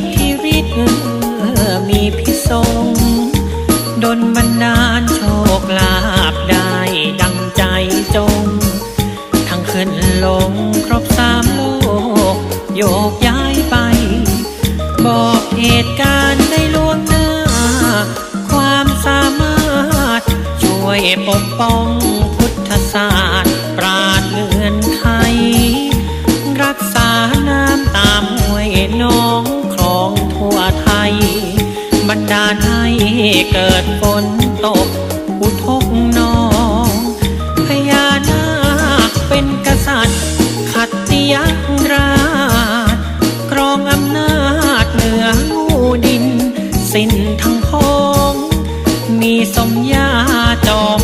ดพิริตมีพิสงดนบันดาลโชคลาภได้ดังใจจง ทั้งขึ้นลงครบสามโลก โยกย้ายไป บอกเหตุการณ์ในล่วงหน้า ความสามารถ ช่วยปกป้องพุทธศาสตร์ปราดเงือนไทย ดาลให้เกิดฝนตกอุทกนองพญานาคเป็นกษัตริย์ ขัตติยราชกรองอำนาจเหนืองูดิน สิ้นทั้งคอง มีสมญาจอม